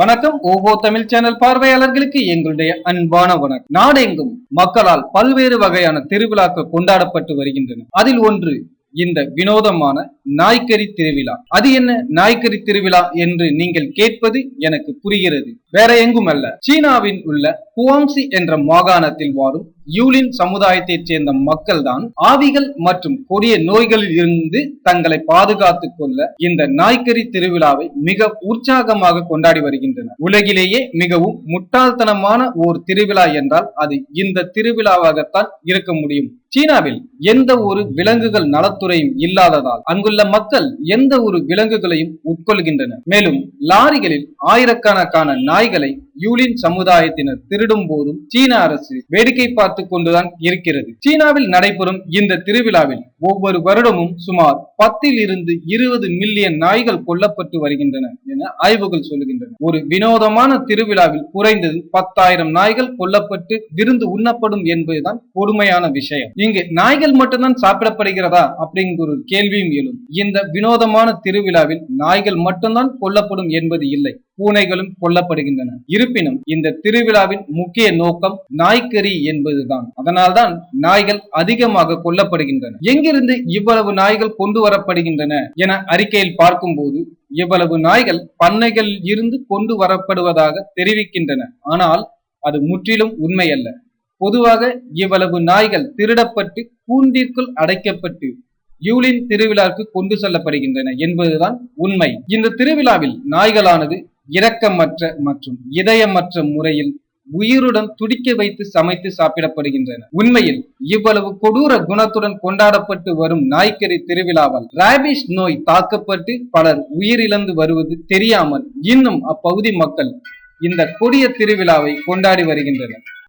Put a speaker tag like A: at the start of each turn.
A: வணக்கம். ஓஹோ தமிழ் சேனல் பார்வையாளர்களுக்கு எங்களுடைய அன்பான வணக்கம். நாடெங்கும் மக்களால் பல்வேறு வகையான திருவிழாக்கள் கொண்டாடப்பட்டு வருகின்றன. அதில் ஒன்று இந்த வினோதமான நாய்க்கறி திருவிழா. அது என்ன? நாய்க்கறி திருவிழா என்று நீங்கள் கேட்பது எனக்கு புரிகிறது. வேற எங்கும் அல்ல சீனாவின் உள்ள குவாங்சி என்ற மாகாணத்தில் வாழும் யூலின் சமுதாயத்தைச் சேர்ந்த மக்கள் தான் ஆவிகள் மற்றும் கொடிய நோய்களில் இருந்து தங்களை பாதுகாத்துக் கொள்ள இந்த நாய்க்கறி திருவிழாவை மிக உற்சாகமாக கொண்டாடி வருகின்றனர். உலகிலேயே மிகவும் முட்டாள்தனமான ஓர் திருவிழா என்றால் அது இந்த திருவிழாவாகத்தான் இருக்க முடியும். சீனாவில் எந்த ஒரு விலங்குகள் நலத்துறையும் இல்லாததால் அங்குள்ள மக்கள் எந்த ஒரு விலங்குகளையும் உட்கொள்கின்றனர். மேலும் லாரிகளில் ஆயிரக்கணக்கான நாய்களை யூலின் சமுதாயத்தினர் திருடும் போதும் சீன அரசு வேடிக்கை பார்த்து கொண்டுதான் இருக்கிறது. சீனாவில் நடைபெறும் இந்த திருவிழாவில் ஒவ்வொரு வருடமும் சுமார் பத்தில் இருந்து இருபது மில்லியன் நாய்கள் கொல்லப்பட்டு வருகின்றன என ஆய்வுகள் சொல்லுகின்றன. ஒரு வினோதமான திருவிழாவில் குறைந்தது பத்தாயிரம் நாய்கள் கொல்லப்பட்டு விருந்து உண்ணப்படும் என்பதுதான் பொறுமையான விஷயம். இங்கு நாய்கள் மட்டும்தான் சாப்பிடப்படுகிறதா அப்படிங்கிற ஒரு கேள்வியும் எழும். இந்த வினோதமான திருவிழாவில் நாய்கள் மட்டும்தான் கொல்லப்படும் என்பது இல்லை பூனைகளும் கொல்லப்படுகின்றன. இருப்பினும் இந்த திருவிழாவின் முக்கிய நோக்கம் நாய்க்கறி என்பதுதான். அதனால்தான் நாய்கள் அதிகமாக கொல்லப்படுகின்றன. எங்கிருந்து இவ்வளவு நாய்கள் கொண்டு வரப்படுகின்றன என அறிக்கையில் பார்க்கும்போது இவ்வளவு நாய்கள் பண்ணைகளில் இருந்து கொண்டு வரப்படுவதாக தெரிவிக்கின்றன. ஆனால் அது முற்றிலும் உண்மையல்ல. பொதுவாக இவ்வளவு நாய்கள் திருடப்பட்டு கூண்டிற்குள் அடைக்கப்பட்டு யூலின் திருவிழாவுக்கு கொண்டு செல்லப்படுகின்றன என்பதுதான் உண்மை. இந்த திருவிழாவில் நாய்களானது இரக்கமற்ற மற்றும் இதயமற்ற முறையில் உயிருடன் துடிக்க வைத்து சமைத்து சாப்பிடப்படுகின்றன. உண்மையில் இவ்வளவு கொடூர குணத்துடன் கொண்டாடப்பட்டு வரும் நாய்க்கறி திருவிழாவால் ராபிஸ் நோய் தாக்கப்பட்டு பலர் உயிரிழந்து வருவது தெரியாமல் இன்னும் அப்பகுதி மக்கள் இந்த கொடிய திருவிழாவை கொண்டாடி வருகின்றனர்.